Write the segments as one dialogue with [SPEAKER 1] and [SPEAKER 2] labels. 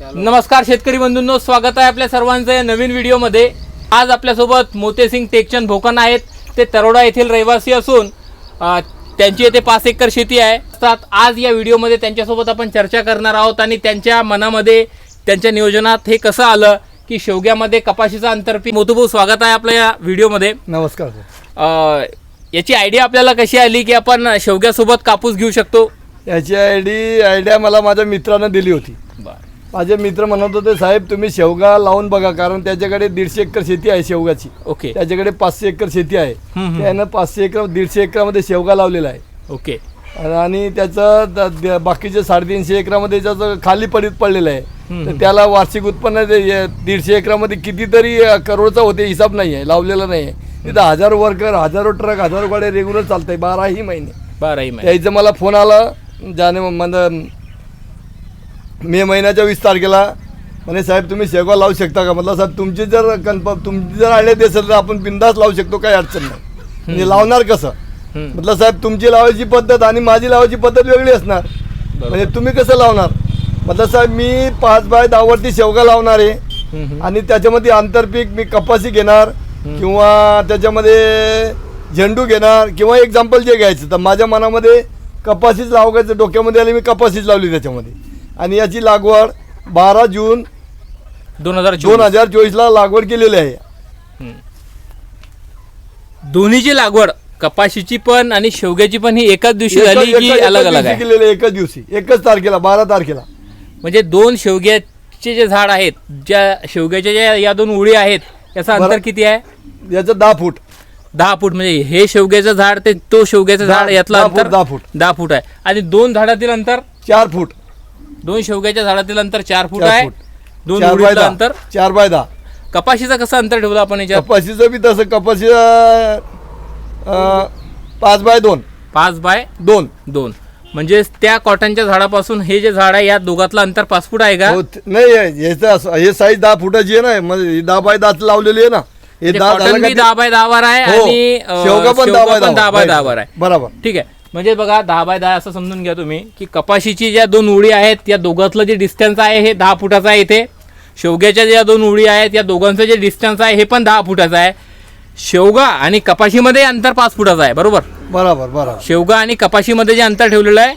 [SPEAKER 1] नमस्कार शेतकरी बंधूंनो स्वागत आहे आपल्या सर्वांचं या नवीन व्हिडिओमध्ये. आज आपल्यासोबत मोतेसिंग टेकचंद भोकन आहेत. ते तरोडा येथील रहिवासी असून त्यांची येथे पाच एकर शेती आहे. तर आज या व्हिडिओमध्ये त्यांच्यासोबत आपण चर्चा करणार आहोत आणि त्यांच्या मनामध्ये त्यांच्या नियोजनात हे कसं आलं की शेवग्यामध्ये कपाशीचा आंतरपीक. मोतूभाऊ स्वागत आहे आपल्या या व्हिडिओमध्ये.
[SPEAKER 2] नमस्कार सर.
[SPEAKER 1] अ, याची आयडिया आपल्याला कशी आली की आपण शेवग्यासोबत कापूस घेऊ शकतो?
[SPEAKER 2] याची आयडी आयडिया मला माझ्या मित्रानं दिली होती.
[SPEAKER 1] बरं.
[SPEAKER 2] माझे मित्र म्हणत होते साहेब तुम्ही शेवगा लावून बघा कारण त्याच्याकडे दीडशे एकर शेती आहे शेवगाची.
[SPEAKER 1] ओके.
[SPEAKER 2] त्याच्याकडे पाचशे एकर शेती आहे. त्यानं पाचशे एकर दीडशे एकरामध्ये शेवगा लावलेला आहे.
[SPEAKER 1] ओके.
[SPEAKER 2] आणि त्याचं बाकीचे साडेतीनशे एकरामध्ये त्याचं खाली पडीत पडलेलं आहे. तर त्याला वार्षिक उत्पन्न दीडशे एकरामध्ये कितीतरी करोडचा होते हिसाब नाही आहे लावलेला नाही आहे. तिथं हजारो वर्कर हजारो ट्रक हजारो गाड्या रेग्युलर चालत आहे बाराही महिने.
[SPEAKER 1] बाराही महिने.
[SPEAKER 2] त्याचं मला फोन आला जाणे म्हणजे मे महिन्याच्या वीस तारखेला म्हणे साहेब तुम्ही शेवगा लावू शकता का? म्हटलं साहेब तुमची जर कन्फर्म तुमची जर आयडिया असेल तर आपण बिंदास लावू शकतो काही अडचण नाही. म्हणजे लावणार कसं. म्हटलं साहेब तुमची लावायची पद्धत आणि माझी लावायची पद्धत वेगळी असणार. म्हणजे तुम्ही कसं लावणार? म्हटलं साहेब मी पाच बाय दहावरती शेवगा लावणार आहे. आणि त्याच्यामध्ये आंतरपीक मी कपाशी घेणार किंवा त्याच्यामध्ये झेंडू घेणार किंवा एक्झाम्पल जे घ्यायचं तर माझ्या मनामध्ये कपाशीच लावायचं डोक्यामध्ये आली मी कपाशीच लावली त्याच्यामध्ये. आणि याची लागवड बारा जून
[SPEAKER 1] दोन हजार
[SPEAKER 2] दोन हजार चोवीसला लागवड केलेली आहे.
[SPEAKER 1] दोन्हीची लागवड कपाशीची पण आणि शेवग्याची पण ही एकाच दिवशी
[SPEAKER 2] एका-
[SPEAKER 1] झाली की
[SPEAKER 2] एका-
[SPEAKER 1] अलग
[SPEAKER 2] एकाच
[SPEAKER 1] अलग
[SPEAKER 2] दिवशी
[SPEAKER 1] आहे?
[SPEAKER 2] केलेली आहे एकच दिवशी. एकच तारखेला बारा तारखेला.
[SPEAKER 1] म्हणजे दोन शेवग्याचे जे झाड आहेत ज्या शेवग्याच्या ज्या या दोन उळी आहेत याचं अंतर
[SPEAKER 2] बरं.
[SPEAKER 1] किती आहे?
[SPEAKER 2] याचं दहा फूट.
[SPEAKER 1] दहा फूट म्हणजे हे शेवग्याचं झाड ते तो शेवग्याचं
[SPEAKER 2] दहा-
[SPEAKER 1] झाड यातलं
[SPEAKER 2] दहा
[SPEAKER 1] अंतर
[SPEAKER 2] दहा फूट.
[SPEAKER 1] दहा फूट आहे. आणि दोन झाडातील अंतर?
[SPEAKER 2] चार फूट.
[SPEAKER 1] दोन शेवग्याच्या झाडातील अंतर चार फूट
[SPEAKER 2] चार
[SPEAKER 1] आहे.
[SPEAKER 2] फूट.
[SPEAKER 1] दोन
[SPEAKER 2] चार बाय दहा
[SPEAKER 1] अंतर.
[SPEAKER 2] चार बाय दहा
[SPEAKER 1] कपाशीचं कसं अंतर ठेवलं आपण याच्यात?
[SPEAKER 2] कपाशीचं बी तसं. कपाशी पाच बाय दोन.
[SPEAKER 1] पाच बाय
[SPEAKER 2] दोन.
[SPEAKER 1] दोन. म्हणजे त्या कॉटनच्या झाडापासून हे जे झाड आहे या दोघातलं अंतर पाच फूट आहे का?
[SPEAKER 2] हो, त- नाही याचं असं- हे साईज दहा फुटाची आहे ना म्हणजे ही दहा बाय दहा लावलेली आहे ना. हे
[SPEAKER 1] म्हणजे
[SPEAKER 2] दहा
[SPEAKER 1] कॉटन
[SPEAKER 2] झालं
[SPEAKER 1] बी
[SPEAKER 2] का ते-
[SPEAKER 1] दहा बाय दहावर आहे
[SPEAKER 2] हो.
[SPEAKER 1] आणि अं,
[SPEAKER 2] शेवगा पण दहा बाय
[SPEAKER 1] दहा बाय आहे.
[SPEAKER 2] बरोबर.
[SPEAKER 1] ठीक आहे. म्हणजे बघा दहा बाय दहा असं समजून घ्या तुम्ही की कपाशीची ज्या दोन उडी आहेत या दोघातलं जे डिस्टन्स आहे हे दहा फुटाचं आहे इथे. शेवग्याच्या ज्या दोन उडी आहेत या दोघांचं जे डिस्टन्स आहे हे पण दहा फुटाचं आहे. शेवगा आणि कपाशीमध्ये अंतर पाच फुटाचं आहे बरोबर?
[SPEAKER 2] बरोबर बरोबर.
[SPEAKER 1] शेवगा आणि कपाशीमध्ये जे अंतर ठेवलेलं आहे.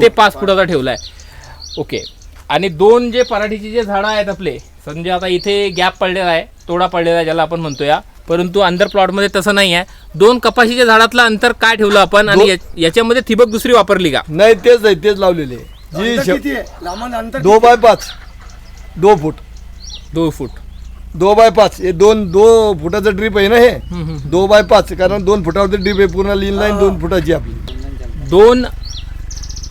[SPEAKER 1] ते पाच फुटाचा ठेवलं आहे ओके. आणि दोन जे पराठीचे जे झाडं आहेत आपले समजे आता इथे गॅप पडलेला आहे तोडा पडलेला आहे ज्याला आपण म्हणतो या परंतु अंतर प्लॉटमध्ये तसं नाही आहे दोन कपाशीच्या झाडातलं अंतर काय ठेवलं आपण आणि
[SPEAKER 2] दो-
[SPEAKER 1] या- याच्यामध्ये ठिबक दुसरी वापरली का?
[SPEAKER 2] नाही तेच आहे तेच लावलेले. जी
[SPEAKER 3] अंतर
[SPEAKER 2] शेव-
[SPEAKER 3] किती आहे? लांबून अंतर
[SPEAKER 2] दो बाय पाच. दो फूट.
[SPEAKER 1] दोन फूट.
[SPEAKER 2] दो बाय पाच. हे दोन दो फुटाचं ड्रीप आहे ना हे? दो बाय पाच. कारण दोन फुटावरती ड्रीप आहे पूर्ण लिन लाईन दोन फुटाची आपली.
[SPEAKER 1] दोन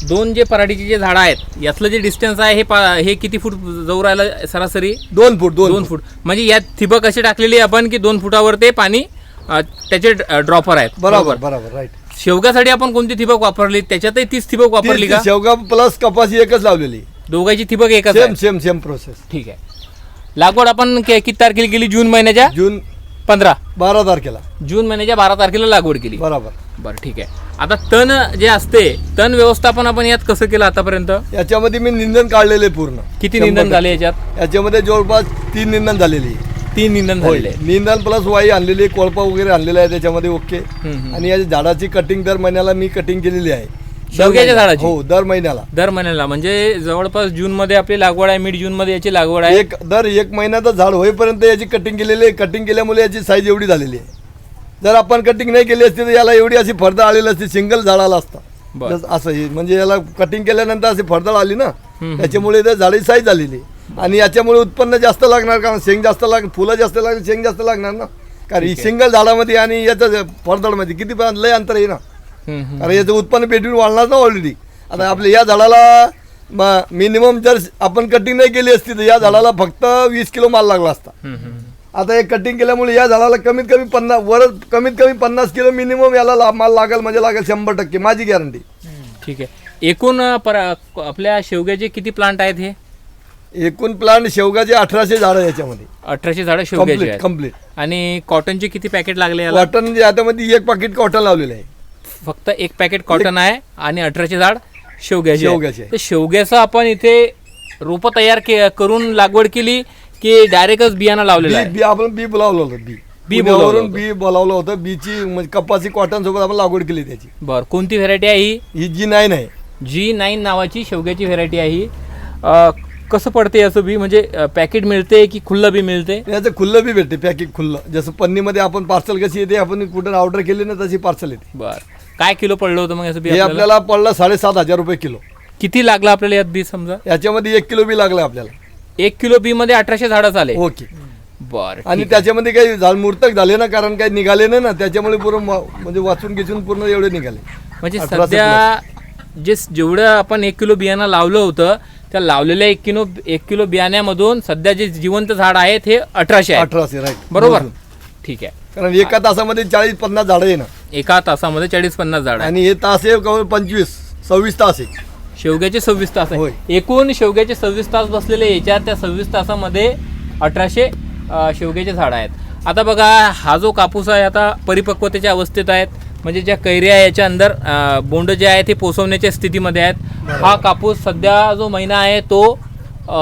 [SPEAKER 1] दोन जे पराठीचे जे झाडं आहेत यातलं जे डिस्टन्स आहे हे पा- हे किती फूट जवळ राहिलं सरासरी?
[SPEAKER 2] दोन फूट दोन
[SPEAKER 1] दोन फूट. म्हणजे यात ठिबक अशी टाकलेली आहे आपण की दोन फुटावर ते पाणी अ, त्याचे ड्रॉपर आहेत.
[SPEAKER 2] बरोबर बरोबर? राईट
[SPEAKER 1] शेवगासाठी आपण कोणती ठिबक वापरली? त्याच्यातही तीच ठिबक वापरली का?
[SPEAKER 2] शेवगा प्लस कपाशी एकच लावलेली.
[SPEAKER 1] दोघांची ठिबक एकच
[SPEAKER 2] सेम सेम सेम प्रोसेस
[SPEAKER 1] ठीक आहे. लागवड आपण के- किती तारखेला केली? जून महिन्याच्या?
[SPEAKER 2] जून
[SPEAKER 1] पंधरा.
[SPEAKER 2] बारा तारखेला.
[SPEAKER 1] जून महिन्याच्या बारा तारखेला लागवड केली.
[SPEAKER 2] बरोबर.
[SPEAKER 1] बरं ठीक आहे. आता तण जे असते तण व्यवस्थापन आपण यात कसं केलं आतापर्यंत?
[SPEAKER 2] याच्यामध्ये मी निंदन काढलेले पूर्ण.
[SPEAKER 1] किती
[SPEAKER 2] शंभर
[SPEAKER 1] निंदन
[SPEAKER 2] टक्के.
[SPEAKER 1] झाले याच्यात?
[SPEAKER 2] याच्यामध्ये जवळपास तीन निंदन झालेली. आहे.
[SPEAKER 1] तीन निंदन
[SPEAKER 2] होय.
[SPEAKER 1] झालेले.
[SPEAKER 2] निंदन प्लस वाई आणलेली आहे, कोळपा वगैरे आणलेला आहे त्याच्यामध्ये ओके.
[SPEAKER 1] हम्म.
[SPEAKER 2] आणि या झाडाची कटिंग दर महिन्याला मी कटिंग केलेली आहे.
[SPEAKER 1] शेवग्याच्या. झाडाची?
[SPEAKER 2] हो दर महिन्याला
[SPEAKER 1] दर महिन्याला म्हणजे जवळपास जून मध्ये आपली लागवड आहे मिड जून मध्ये याची लागवड आहे
[SPEAKER 2] एक दर एक महिन्याचं झाड होईपर्यंत याची कटिंग केलेली आहे कटिंग केल्यामुळे याची साईज एवढी झालेली आहे जर आपण कटिंग नाही केली असती तर याला एवढी अशी फडदळ आलेली असती सिंगल झाडाला असता
[SPEAKER 1] बरं.
[SPEAKER 2] जसं असं हे म्हणजे याला कटिंग केल्यानंतर अशी फडदळ आली ना. त्याच्यामुळे त्या झाडाची साईज झालेली आहे. आणि याच्यामुळे उत्पन्न जास्त लागणार कारण शेंग जास्त लाग फुलं जास्त लागणार शेंग जास्त लागणार ना कारण सिंगल झाडामध्ये आणि याचं फडदळमध्ये किती पण लय अंतर आहे ना. कारण याचं उत्पन्न पेटून वाढणार ना ऑलरेडी आता आपल्या या झाडाला मिनिमम जर आपण कटिंग नाही केली असती तर या झाडाला फक्त वीस किलो माल लागला असता. आता हे कटिंग केल्यामुळे या झाडाला कमीत कमी पन्नास वर कमीत कमी पन्नास किलो मिनिमम याला ला- माल लागेल म्हणजे लागेल शंभर टक्के माझी गॅरंटी
[SPEAKER 1] ठीक आहे. एकूण आपल्या शेवग्याचे किती प्लांट आहेत हे?
[SPEAKER 2] एकूण प्लांट शेवगाचे अठराशे झाडं याच्यामध्ये.
[SPEAKER 1] अठराशे झाडं शेवग्याची
[SPEAKER 2] कंप्लीट
[SPEAKER 1] आणि कॉटनचे किती पॅकेट लागले
[SPEAKER 2] कॉटन याच्यामध्ये एक पाकिट कॉटन लावलेलं आहे.
[SPEAKER 1] फक्त एक पॅकेट कॉटन आहे आणि अठराशे झाड शेवग्याचे आहे.
[SPEAKER 2] शेवग्याचे. आहे.
[SPEAKER 1] तर शेवग्याचं आपण इथे रोपं तयार के करून लागवड केली की डायरेक्टच बियाणं लावलेलं
[SPEAKER 2] बी
[SPEAKER 1] आहे.
[SPEAKER 2] बी आपण बी बोलावलं होतं बी.
[SPEAKER 1] बी
[SPEAKER 2] पुण्यावरून
[SPEAKER 1] होतं.
[SPEAKER 2] बी बोलावलं होतं बीची म्हणजे कपासी कॉटन सोबत आपण लागवड केली त्याची.
[SPEAKER 1] बरं कोणती व्हेरायटी आहे ही?
[SPEAKER 2] ही जी नाही नाही
[SPEAKER 1] जी नाईन नावाची शेवग्याची व्हेरायटी आहे ही. अ, कसं पडते याचं बी? म्हणजे पॅकेट मिळते की खुल्लं बी मिळते?
[SPEAKER 2] याचं खुल्लं बी भेटते पॅकेट खुल्लं. जसं पन्नीमध्ये आपण पार्सल कशी येते आपण कुठं ऑर्डर केली ना तशी पार्सल येते.
[SPEAKER 1] बर. काय किलो पडलं होतं मग याचं बी
[SPEAKER 2] हे
[SPEAKER 1] आपल्याला?
[SPEAKER 2] आपल्याला पडलं साडेसात हजार रुपये किलो.
[SPEAKER 1] किती लागलं आपल्याला यात बी समजा?
[SPEAKER 2] याच्यामध्ये एक किलो बी लागलं आपल्याला.
[SPEAKER 1] एक किलो बी मध्ये अठराशे झाडं चाले
[SPEAKER 2] ओके
[SPEAKER 1] बर
[SPEAKER 2] आणि त्याच्यामध्ये काही झाड मूर्तक झाले ना कारण काही निघाले नाही ना त्याच्यामुळे पूर्ण म- म्हणजे वाचून घेचून पूर्ण एवढे निघाले.
[SPEAKER 1] म्हणजे
[SPEAKER 2] अठराशे
[SPEAKER 1] सध्या जे जेवढं आपण एक किलो बियाणं लावलं होतं त्या लावलेल्या एक किलो एक किलो बियाण्यामधून सध्या जे जिवंत झाड आहेत हे अठराशे
[SPEAKER 2] अठराशे राईट
[SPEAKER 1] बरोबर? ठीक आहे.
[SPEAKER 2] कारण एका तासामध्ये चाळीस पन्नास झाडं ना
[SPEAKER 1] एका तासामध्ये चाळीस पन्नास झाड
[SPEAKER 2] आणि हे तास आहे पंचवीस सव्वीस तास आहे
[SPEAKER 1] शेवग्याचे सव्वीस तास
[SPEAKER 2] होय.
[SPEAKER 1] आहे एकूण शेवग्याचे सव्वीस तास बसलेले याच्यात त्या सव्वीस तासामध्ये अठराशे अ, शेवग्याचे झाडं आहेत. आता बघा हा जो कापूस आहे आता परिपक्वतेच्या अवस्थेत आहेत. म्हणजे ज्या कैऱ्या याच्या अंदर अ, बोंड जे आहे ते पोचवण्याच्या स्थितीमध्ये आहेत. हा कापूस सध्या जो महिना आहे तो अ,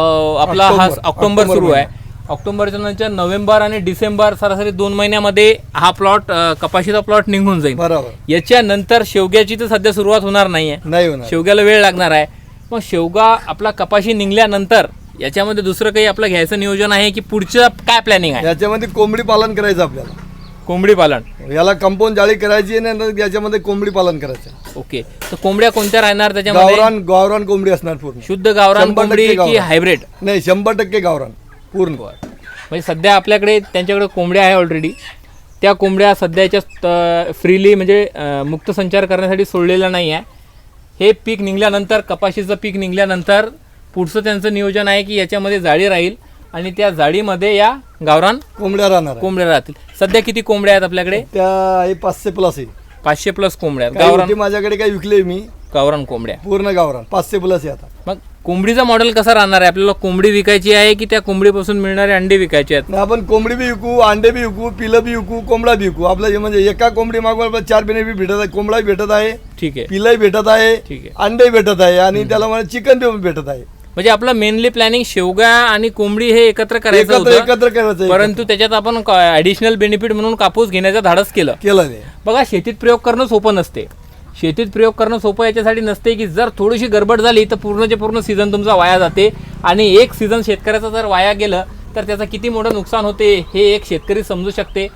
[SPEAKER 1] आपला हा
[SPEAKER 2] ऑक्टोबर.
[SPEAKER 1] ऑक्टोबर
[SPEAKER 2] ऑक्टोबर
[SPEAKER 1] सुरू आहे. ऑक्टोबरच्या नंतर नोव्हेंबर आणि डिसेंबर सरासरी दोन महिन्यामध्ये हा प्लॉट कपाशीचा प्लॉट निघून जाईल.
[SPEAKER 2] बरोबर.
[SPEAKER 1] याच्यानंतर शेवग्याची तर सध्या सुरुवात होणार नाही आहे
[SPEAKER 2] नाही
[SPEAKER 1] शेवग्याला वेळ लागणार आहे. मग शेवगा आपला कपाशी निघल्यानंतर याच्यामध्ये दुसरं काही आपलं घ्यायचं नियोजन आहे की पुढचं काय प्लॅनिंग आहे?
[SPEAKER 2] याच्यामध्ये कोंबडी पालन करायचं आपल्याला.
[SPEAKER 1] कोंबडी पालन.
[SPEAKER 2] याला कंपाऊंड जाळी करायची आणि याच्यामध्ये कोंबडी पालन करायचं
[SPEAKER 1] ओके. तर कोंबड्या कोणत्या राहणार त्याच्यामध्ये?
[SPEAKER 2] गावरान गावरान कोंबडी असणार पूर्ण.
[SPEAKER 1] शुद्ध गावरान कोंबडी की. हायब्रिड
[SPEAKER 2] नाही शंभर टक्के गावरान. पूर्ण.
[SPEAKER 1] म्हणजे सध्या आपल्याकडे त्यांच्याकडे कोंबड्या आहे ऑलरेडी त्या कोंबड्या सध्याच्या फ्रीली म्हणजे मुक्त संचार करण्यासाठी सोडलेल्या नाही आहे हे पीक निघल्यानंतर कपाशीचं पीक निघल्यानंतर पुढचं त्यांचं नियोजन आहे की याच्यामध्ये जाळी राहील आणि त्या जाळीमध्ये या गावरान
[SPEAKER 2] कोंबड्या राहणार.
[SPEAKER 1] कोंबड्या राहतील. सध्या किती कोंबड्या आहेत आपल्याकडे?
[SPEAKER 2] त्या हे पाचशे प्लस आहे.
[SPEAKER 1] पाचशे प्लस कोंबड्या आहेत. गावरान
[SPEAKER 2] माझ्याकडे काही विकले मी.
[SPEAKER 1] गावरान कोंबड्या.
[SPEAKER 2] पूर्ण गावरान. पाचशे प्लस आहे आता.
[SPEAKER 1] मग कोंबडीचा मॉडेल कसा राहणार आहे? आपल्याला कोंबडी विकायची आहे की त्या कोंबडीपासून मिळणारे अंडे विकायचे आहेत?
[SPEAKER 2] आपण कोंबडी बी विकू अंडे बी विकू पिलं बी विकू कोंबडा बी विकू. आपलं हे म्हणजे एका कोंबडी मागून आपल्याला चार बेनिफिट भेटत आहे कोंबडाही भेटत आहे
[SPEAKER 1] ठीक आहे.
[SPEAKER 2] पिलंही भेटत आहे
[SPEAKER 1] ठीक आहे.
[SPEAKER 2] अंडे भेटत आहे आणि त्याला मला चिकन बी भेटत आहे.
[SPEAKER 1] म्हणजे आपलं मेनली प्लॅनिंग शेवगा आणि कोंबडी हे एकत्र करायचं
[SPEAKER 2] एकत्र
[SPEAKER 1] होतं
[SPEAKER 2] एकत्र करायचं आहे.
[SPEAKER 1] परंतु त्याच्यात आपण ऍडिशनल बेनिफिट म्हणून कापूस घेण्याचं धाडस केलं.
[SPEAKER 2] केलं
[SPEAKER 1] बघा शेतीत प्रयोग करणं सोपं नसते. शेतीत प्रयोग करणं सोपं याच्यासाठी नसते की जर थोडीशी गडबड झाली तर पूर्णचे पूर्ण सीझन तुमचा वाया जाते. आणि एक सीझन शेतकऱ्याचं जर वाया गेलं तर त्याचं किती मोठं नुकसान होते हे एक शेतकरी समजू शकते.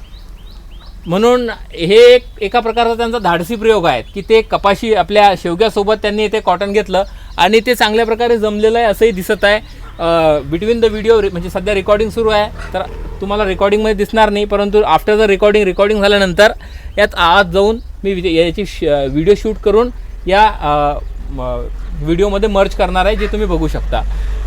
[SPEAKER 1] म्हणून हे एक एका प्रकारचा त्यांचा धाडसी प्रयोग आहे की ते कपाशी आपल्या शेवग्यासोबत त्यांनी ते कॉटन घेतलं आणि ते चांगल्या प्रकारे जमलेलं आहे असंही दिसत आहे. बिटवीन द व्हिडिओ म्हणजे सध्या रेकॉर्डिंग सुरू आहे तर तुम्हाला रेकॉर्डिंगमध्ये दिसणार नाही परंतु आफ्टर द रेकॉर्डिंग रेकॉर्डिंग झाल्यानंतर यात आत जाऊन मी याची व्हिडिओ शूट करून या व्हिडिओमध्ये मर्ज करणार आहे जे तुम्ही बघू शकता.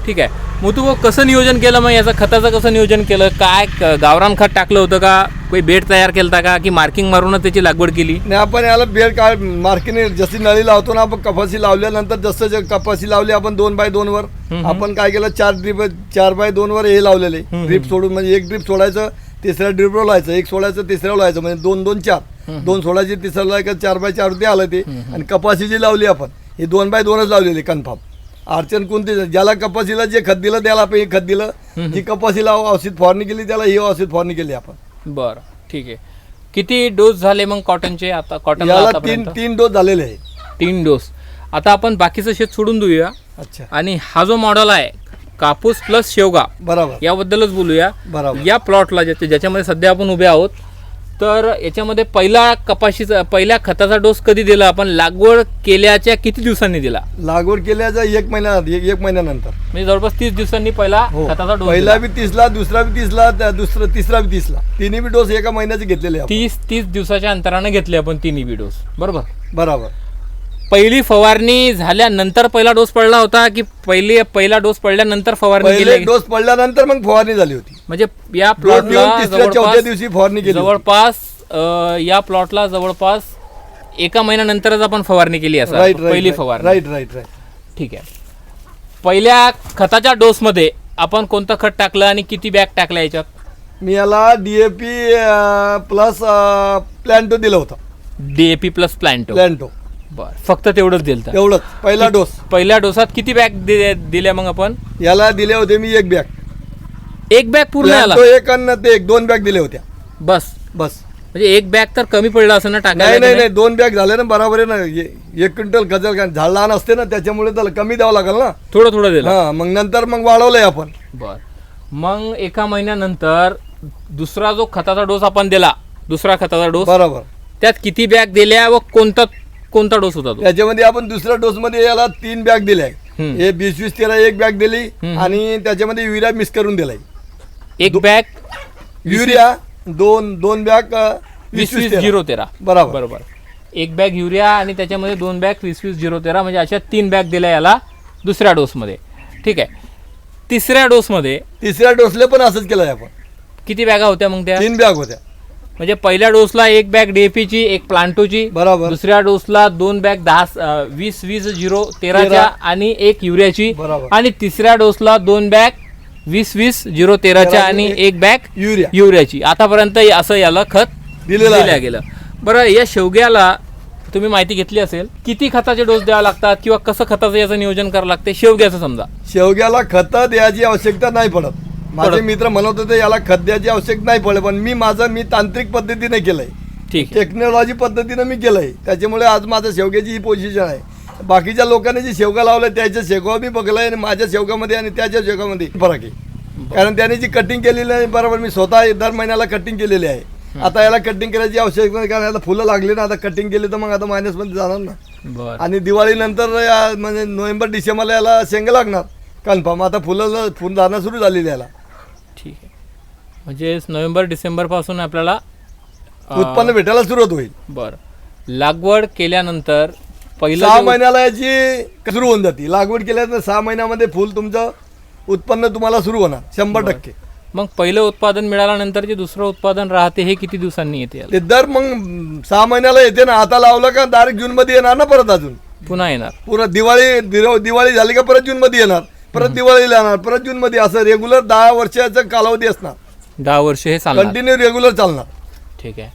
[SPEAKER 1] ठीक आहे. मोतू भाऊ कसं नियोजन केलं मग? याचं खताचं कसं नियोजन केलं? काय गावरान खत टाकलं होतं का? काही बेड तयार केलं होता का? की मार्किंग मारूनच त्याची लागवड केली?
[SPEAKER 2] नाही आपण याला बेड काळ मार्केने जशी नळी लावतो ना आपण कपाशी लावल्यानंतर जसं कपाशी लावली आपण दोन बाय दोन वर आपण काय केलं? चार ड्रीप चार बाय दोन वर हे लावलेले. ड्रीप सोडून म्हणजे एक ड्रीप सोडायचं तिसऱ्या ड्रीपवर लावायचं एक सोडायचं तिसऱ्या लावायचं म्हणजे दोन दोन चार दोन सोडायचे तिसऱ्या लावायचं चार बाय चार ते आलं ते. आणि कपाशी जी लावली आपण. ही दोन बाय दोनच लावलेली कन्फर्म अडचण कोणती? ज्याला कपाशीला जे खत दिलं त्याला आपण हे खत दिलं. जी कपाशीला औषध फवारणी केली त्याला ही औषध फवारणी केली आपण.
[SPEAKER 1] बरं ठीक आहे. किती डोस झाले मग कॉटनचे आता? कॉटन
[SPEAKER 2] याला तीन तीन डोस झालेले आहे.
[SPEAKER 1] तीन डोस आता आपण बाकीचं शेत सोडून देऊया.
[SPEAKER 2] अच्छा.
[SPEAKER 1] आणि हा जो मॉडेल आहे कापूस प्लस शेवगा.
[SPEAKER 2] बरोबर.
[SPEAKER 1] याबद्दलच बोलूया.
[SPEAKER 2] बरोबर.
[SPEAKER 1] या प्लॉटला ज्याच्या ज्याच्यामध्ये सध्या आपण उभे आहोत तर याच्यामध्ये पहिला कपाशीचा पहिल्या खताचा डोस कधी दिला? आपण लागवड केल्याच्या किती दिवसांनी दिला?
[SPEAKER 2] लागवड केल्याचा एक महिना एक एक महिन्यानंतर.
[SPEAKER 1] म्हणजे जवळपास तीस दिवसांनी पहिला
[SPEAKER 2] हो.
[SPEAKER 1] खताचा डोस
[SPEAKER 2] पहिला
[SPEAKER 1] दिला.
[SPEAKER 2] बी तीसला दुसरा बी तीसला त्या दुसरा तिसरा बी तीसला. तिन्ही बी डोस एका महिन्याचे घेतलेले आपण.
[SPEAKER 1] तीस तीस दिवसाच्या अंतराने घेतले आपण तिन्ही बी डोस बरोबर?
[SPEAKER 2] बरोबर.
[SPEAKER 1] पहिली फवारणी झाल्यानंतर पहिला डोस पडला होता की पहिली पहिला डोस पडल्यानंतर फवारणी
[SPEAKER 2] पहिले
[SPEAKER 1] केली?
[SPEAKER 2] डोस पडल्यानंतर मग फवारणी झाली होती.
[SPEAKER 1] म्हणजे या प्लॉटला
[SPEAKER 2] तिसऱ्या चौथ्या
[SPEAKER 1] जवळपास
[SPEAKER 2] दिवशी फवारणी केली.
[SPEAKER 1] जवळपास अं, या प्लॉटला जवळपास एका महिन्यानंतरच आपण फवारणी केली असं.
[SPEAKER 2] राईट
[SPEAKER 1] पहिली
[SPEAKER 2] राईट
[SPEAKER 1] फवारणी.
[SPEAKER 2] राईट राईट राईट
[SPEAKER 1] ठीक आहे. पहिल्या खताच्या डोसमध्ये आपण कोणतं खत टाकलं आणि किती बॅग टाकल्या याच्यात?
[SPEAKER 2] मी याला डीएपी प्लस प्लॅन्टो दिलं होतं.
[SPEAKER 1] डीएपी प्लस प्लांटो
[SPEAKER 2] प्लॅन्टो
[SPEAKER 1] बर. फक्त तेवढंच दिलं
[SPEAKER 2] एवढंच. पहिला डोस.
[SPEAKER 1] पहिल्या डोसात किती बॅग दिल्या मग आपण?
[SPEAKER 2] याला दिले होते मी एक बॅग.
[SPEAKER 1] एक बॅग पूर्ण आला.
[SPEAKER 2] तो एक अन्न ते एक दोन बॅग दिले होत्या.
[SPEAKER 1] बस.
[SPEAKER 2] बस.
[SPEAKER 1] म्हणजे एक बॅग तर कमी पडला असं ना
[SPEAKER 2] नाही
[SPEAKER 1] टाकायला
[SPEAKER 2] नाही नाही दोन बॅग झाले ना बरोबर आहे ना. एक क्विंटल गजल झाड लहान असते ना त्याच्यामुळे त्याला कमी द्यावं लागेल ना.
[SPEAKER 1] थोडं थोडं दिलं.
[SPEAKER 2] हा मग नंतर मग वाढवलंय आपण.
[SPEAKER 1] बर. मग एका महिन्यानंतर दुसरा जो खताचा डोस आपण दिला दुसरा खताचा डोस
[SPEAKER 2] बरोबर.
[SPEAKER 1] त्यात किती बॅग दिल्या व कोणता कोणता डोस होता तो?
[SPEAKER 2] त्याच्यामध्ये आपण दुसऱ्या डोस मध्ये याला तीन बॅग दिल्या. हे वीस वीस तेरा एक बॅग दिली. आणि त्याच्यामध्ये युरिया मिक्स करून दिलाय.
[SPEAKER 1] एक बॅग
[SPEAKER 2] युरिया दोन दोन बॅग
[SPEAKER 1] वीस वीस. झिरो तेरा.
[SPEAKER 2] बरोबर.
[SPEAKER 1] बरोबर. एक बॅग युरिया आणि त्याच्यामध्ये दोन बॅग वीस वीस झिरो तेरा म्हणजे अशा तीन बॅग दिल्या याला दुसऱ्या डोसमध्ये. ठीक आहे. तिसऱ्या डोसमध्ये
[SPEAKER 2] तिसऱ्या डोसले पण असंच केलंय आपण.
[SPEAKER 1] किती बॅगा होत्या मग त्या?
[SPEAKER 2] तीन बॅग होत्या.
[SPEAKER 1] म्हणजे पहिल्या डोसला एक बॅग डीएपीची एक प्लांटोची.
[SPEAKER 2] बरोबर.
[SPEAKER 1] दुसऱ्या डोसला दोन बॅग दहा वीस वीस झिरो तेराच्या
[SPEAKER 2] तेरा.
[SPEAKER 1] आणि एक युरियाची.
[SPEAKER 2] बरोबर.
[SPEAKER 1] आणि तिसऱ्या डोसला दोन बॅग वीस वीस झिरो तेराच्या
[SPEAKER 2] तेरा
[SPEAKER 1] आणि एक बॅग
[SPEAKER 2] युरिया.
[SPEAKER 1] युरियाची. आतापर्यंत असं याला खत
[SPEAKER 2] दिलेलं
[SPEAKER 1] दिल्या. गेलं. बरं या शेवग्याला तुम्ही माहिती घेतली असेल किती खताचे डोस द्यावे लागतात किंवा कसं खताचं याचं नियोजन करावं लागते? शेवग्याचं समजा.
[SPEAKER 2] शेवग्याला खत द्यायची आवश्यकता नाही पडत. माझे. मित्र म्हणत होते याला खत द्यायची आवश्यकता नाही पडत पण मी माझं मी तांत्रिक पद्धतीने केलंय.
[SPEAKER 1] ठीक
[SPEAKER 2] टेक्नॉलॉजी पद्धतीनं मी केलंय. त्याच्यामुळे आज माझं शेवग्याची ही पोझिशन आहे. बाकीच्या लोकांनी जे शेवगा लावलं त्याच्या शेवगा मी बघलाय आणि माझ्या शेवगामध्ये आणि त्याच्या शेवगामध्ये फरक आहे. कारण त्याने जी कटिंग केलेली आहे बरोबर मी स्वतः दर महिन्याला कटिंग केलेली आहे. आता याला कटिंग करायची आवश्यकता नाही कारण आता फुलं लागली ना आता कटिंग केली तर मग आता मायनसमध्ये जाणार ना. आणि दिवाळीनंतर म्हणजे नोव्हेंबर डिसेंबरला याला शेंग लागणार. कन्फर्म. आता फुलं फुल जाणं सुरू झालेली याला.
[SPEAKER 1] ठीक आहे. म्हणजे नोव्हेंबर डिसेंबरपासून आपल्याला अं,
[SPEAKER 2] उत्पन्न भेटायला सुरुवात होईल.
[SPEAKER 1] बरं. लागवड केल्यानंतर पहिलं
[SPEAKER 2] सहा
[SPEAKER 1] जे-
[SPEAKER 2] महिन्याला याची सुरू होऊन जाते. लागवड केल्यानंतर सहा महिन्यामध्ये फुल तुमचं उत्पन्न तुम्हाला सुरू होणार शंभर टक्के.
[SPEAKER 1] मग पहिलं उत्पादन मिळाल्यानंतर जे दुसरं उत्पादन राहते हे किती दिवसांनी येते याला?
[SPEAKER 2] ते दर मग म, सहा महिन्याला येते ना. आता लावलं का डायरेक्ट जून मध्ये येणार ना परत अजून?
[SPEAKER 1] पुन्हा येणार.
[SPEAKER 2] पुरा दिवाळी दिव- दिवाळी झाली का परत जून मध्ये येणार? परत दिवाळीला येणार परत जून मध्ये असं रेग्युलर दहा वर्षाचा कालावधी असणार.
[SPEAKER 1] दहा वर्ष हे चालणार.
[SPEAKER 2] कंटिन्यू रेग्युलर चालणार.
[SPEAKER 1] ठीक आहे.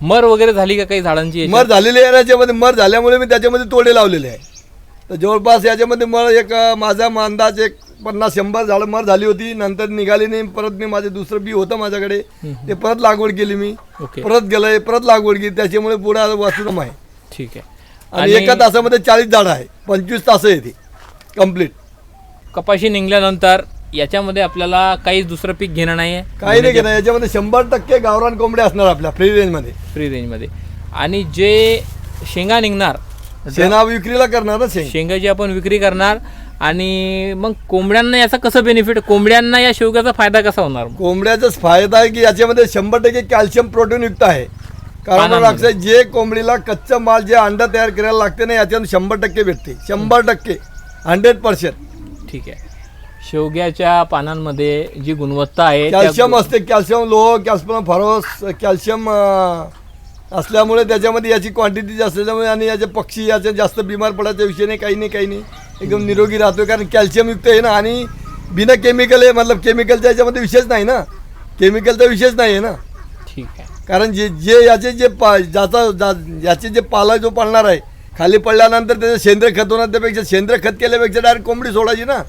[SPEAKER 1] मर वगैरे झाली का काही झाडांची?
[SPEAKER 2] मर झालेले आहे ना याच्यामध्ये मर झाल्यामुळे मी त्याच्यामध्ये तोडे लावलेले आहे. तर जवळपास याच्यामध्ये मर एक अं, माझा म- अंदाज एक पन्नास शंभर झाडं मर झाली होती. नंतर निघाली नाही परत मी माझे दुसरं बी होतं माझ्याकडे. ते परत लागवड केली मी.
[SPEAKER 1] ओके.
[SPEAKER 2] परत गेलंय परत लागवड केली. त्याच्यामुळे पुढे आता वाचून आहे.
[SPEAKER 1] ठीक आहे.
[SPEAKER 2] आणि एका तासामध्ये चाळीस झाडं आहे. पंचवीस तास येते. कंप्लीट
[SPEAKER 1] कपाशी निघल्यानंतर याच्यामध्ये आपल्याला काहीच दुसरं पीक घेणं नाही आहे
[SPEAKER 2] काही नाही केलं याच्यामध्ये शंभर टक्के गावरान कोंबड्या असणार आपल्या फ्री रेंजमध्ये
[SPEAKER 1] फ्री रेंजमध्ये आणि जे शेंगा निघणार
[SPEAKER 2] शेणा विक्रीला करणार ना शेंग?
[SPEAKER 1] शेंगाची आपण विक्री करणार आणि मग कोंबड्यांना याचा कसं बेनिफिट कोंबड्यांना या शेवग्याचा फायदा कसा होणार?
[SPEAKER 2] कोंबड्याचाच फायदा आहे की याच्यामध्ये शंभर टक्के कॅल्शियम प्रोटीन युक्त आहे. कार्बन
[SPEAKER 1] पानांमध्ये.
[SPEAKER 2] डायऑक्साईड जे कोंबडीला कच्चं माल जे अंडा तयार करायला लागते ना याच्यातून शंभर टक्के भेटते. शंभर टक्के. हंड्रेड पर्सेंट
[SPEAKER 1] ठीक आहे. शेवग्याच्या पानांमध्ये जी गुणवत्ता आहे त्या
[SPEAKER 2] कॅल्शियम असते कॅल्शियम लोह कॅल्शियम फॉरस कॅल्शियम असल्यामुळे त्याच्यामध्ये याची क्वांटिटी जास्त असल्यामुळे आणि याचे पक्षी याचे जास्त बिमार पडायचा विषय नाही काही नाही काही नाही. एकदम निरोगी राहतो कारण कॅल्शियम युक्त आहे ना आणि बिना केमिकल आहे मतलब केमिकलच्या याच्यामध्ये विषयच नाही ना. केमिकलचा विषयच नाही आहे ना.
[SPEAKER 1] ठीक आहे.
[SPEAKER 2] कारण जे जे याचे जे पा ज्याचा जा- याचे जे पाला जो पाळणार आहे खाली पडल्यानंतर त्याचं सेंद्रिय खत होणार त्यापेक्षा सेंद्रिय खत केल्यापेक्षा डायरेक्ट कोंबडी सोडायची ना.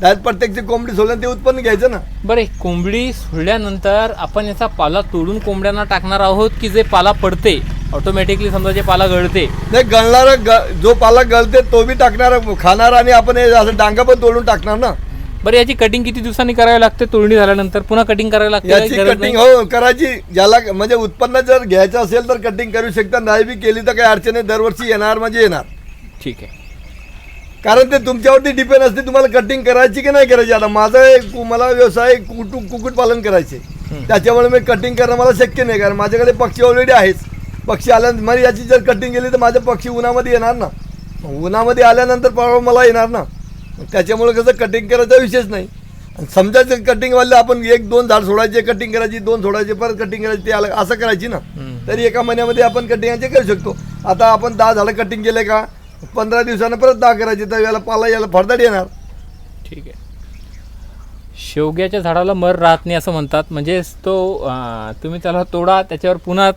[SPEAKER 2] डायरेक्ट प्रत्येकची कोंबडी सोडल्यानं ते उत्पन्न घ्यायचं ना.
[SPEAKER 1] बरं कोंबडी सोडल्यानंतर आपण याचा पाला तोडून कोंबड्यांना टाकणार आहोत की जे पाला पडते? ऑटोमॅटिकली समजा जे पाला गळते.
[SPEAKER 2] नाही गळणारा ग जो पाला गळते तो बी टाकणार खाणार आणि आपण हे असं डांगा पण तोडून टाकणार ना.
[SPEAKER 1] बरं याची कटिंग किती दिवसांनी करावी लागते? तोडणी झाल्यानंतर पुन्हा कटिंग करावी लागते?
[SPEAKER 2] याची
[SPEAKER 1] गरज
[SPEAKER 2] कटिंग? हो करायची. ज्याला म्हणजे उत्पन्न जर घ्यायचं असेल तर कटिंग करू शकता. नाही बी केली तर काही अडचण नाही. दरवर्षी येणार म्हणजे येणार.
[SPEAKER 1] ठीक आहे.
[SPEAKER 2] कारण ते तुमच्यावरती डिपेंड असते तुम्हाला कटिंग करायची की नाही करायची. आता माझा एक कु- मला व्यवसाय कुटू कुक्कुटपालन करायचे. त्याच्यामुळे मी कटिंग करणं मला शक्य नाही. कारण माझ्याकडे पक्षी ऑलरेडी आहेच पक्षी आल्यानंतर मला याची जर कटिंग केली तर माझे पक्षी उन्हामध्ये येणार ना? उन्हामध्ये आल्यानंतर परवा मला येणार ना? त्याच्यामुळे कसं कटिंग करायचा विषयच नाही. समजा जर कटिंग वाले आपण एक दोन झाड सोडायचे कटिंग करायची दोन सोडायचे परत कटिंग करायची ते आलं असं करायची ना. तरी एका महिन्यामध्ये आपण कटिंगाचे करू शकतो. आता आपण दहा झाडं कटिंग केले का पंधरा दिवसानं परत दहा करायचे तर याला पाला याला फडदाड येणार.
[SPEAKER 1] ठीक आहे. शेवग्याच्या झाडाला मर राहत नाही असं म्हणतात. म्हणजे तो तुम्ही त्याला तोडा त्याच्यावर पुन्हा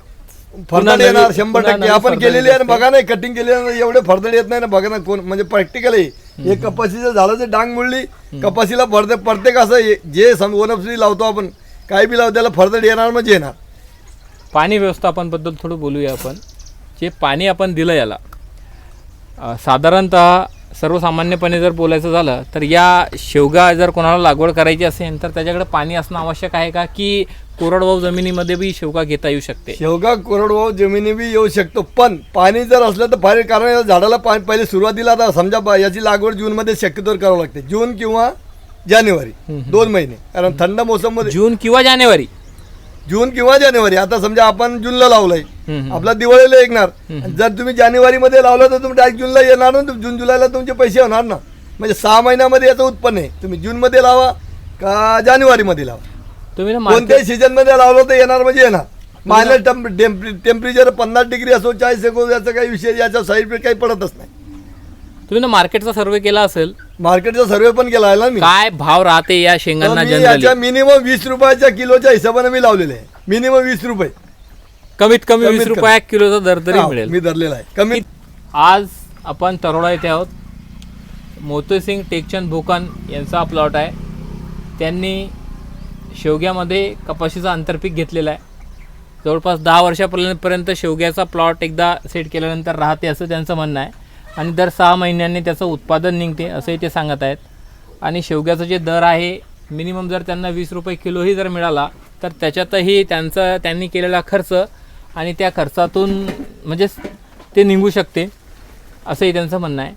[SPEAKER 2] फरदड येणार शंभर टक्के. आपण केलेली आहे बघा नाही कटिंग केली ना, एवढे फरदड येत नाही ना बघा ना कोण. म्हणजे प्रॅक्टिकल आहे हे कपाशीचं झाडाचं डांग मुळली कपाशीला फरद प्रत्येक असं जे वनस्पती लावतो आपण काही बी लावतो त्याला फरदड येणार म्हणजे येणार.
[SPEAKER 1] पाणी व्यवस्थापनबद्दल थोडं बोलूया आपण. जे पाणी आपण दिलं याला साधारणतः सर्वसामान्यपणे जर बोलायचं झालं तर या शेवगा जर कोणाला लागवड करायची असेल तर त्याच्याकडे पाणी असणं आवश्यक आहे का? की कोरडवाहू जमिनीमध्ये बी शेवगा घेता येऊ शकते?
[SPEAKER 2] शेवगा कोरडवाहू जमिनी बी येऊ शकतो पण पाणी जर असलं तर फार कारण या झाडाला पाणी पहिले सुरुवातीला आता समजा याची लागवड जूनमध्ये शक्यतोवर करावं लागते. जून किंवा जानेवारी दोन महिने. कारण थंड मोसममध्ये
[SPEAKER 1] जून किंवा जानेवारी.
[SPEAKER 2] जून किंवा जानेवारी आता समजा आपण जूनला लावलंय. आपला दिवाळीला येणार जर तुम्ही जानेवारीमध्ये लावलं तर तुम्ही डायरेक्ट जूनला येणार ना जून जुलैला तुमचे पैसे होणार ना. म्हणजे सहा महिन्यामध्ये याचं उत्पन्न आहे. तुम्ही जूनमध्ये लावा का जानेवारीमध्ये लावा.
[SPEAKER 1] तुम्ही
[SPEAKER 2] कोणत्याही सीझनमध्ये लावलं तर येणार म्हणजे येणार. मायनस टेम्परेचर पन्नास डिग्री असो चाळीस असो याचा काही विषय याचा साईड इफेक्ट काही पडतच नाही.
[SPEAKER 1] तुम्ही ना मार्केटचा सर्वे केला असेल
[SPEAKER 2] मार्केटचा सर्वे पण केला आहे ना मी.
[SPEAKER 1] काय भाव राहते या
[SPEAKER 2] तर
[SPEAKER 1] शेंगांना जनरली
[SPEAKER 2] मिनिमम वीस रुपयाच्या किलोच्या हिशोबाने मी लावलेले आहे. मिनिमम वीस रुपये.
[SPEAKER 1] कमीत कमी
[SPEAKER 2] कमीत
[SPEAKER 1] वीस
[SPEAKER 2] कमी.
[SPEAKER 1] रुपया किलोचा दर तरी
[SPEAKER 2] हा,
[SPEAKER 1] मिळेल.
[SPEAKER 2] मी धरलेला आहे. कमी
[SPEAKER 1] आज आपण तरोडा येथे आहोत. मोतेसिंग टेकचंद भोकन यांचा प्लॉट आहे. त्यांनी शेवग्यामध्ये कपाशीचं आंतरपीक घेतलेलं आहे. जवळपास दहा वर्षापर्यंत पर्यंत शेवग्याचा प्लॉट एकदा सेट केल्यानंतर राहते असं त्यांचं म्हणणं आहे. आणि दर सहा महिन्यांनी त्याचं उत्पादन निघते असंही ते सांगत आहेत. आणि शेवग्याचं जे दर आहे मिनिमम जर त्यांना वीस रुपये किलोही जर मिळाला तर त्याच्यातही त्यांचा त्यांनी केलेला खर्च आणि त्या खर्चातून म्हणजे ते निघू शकते असंही त्यांचं म्हणणं आहे.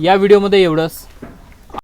[SPEAKER 1] या व्हिडिओमध्ये एवढंच.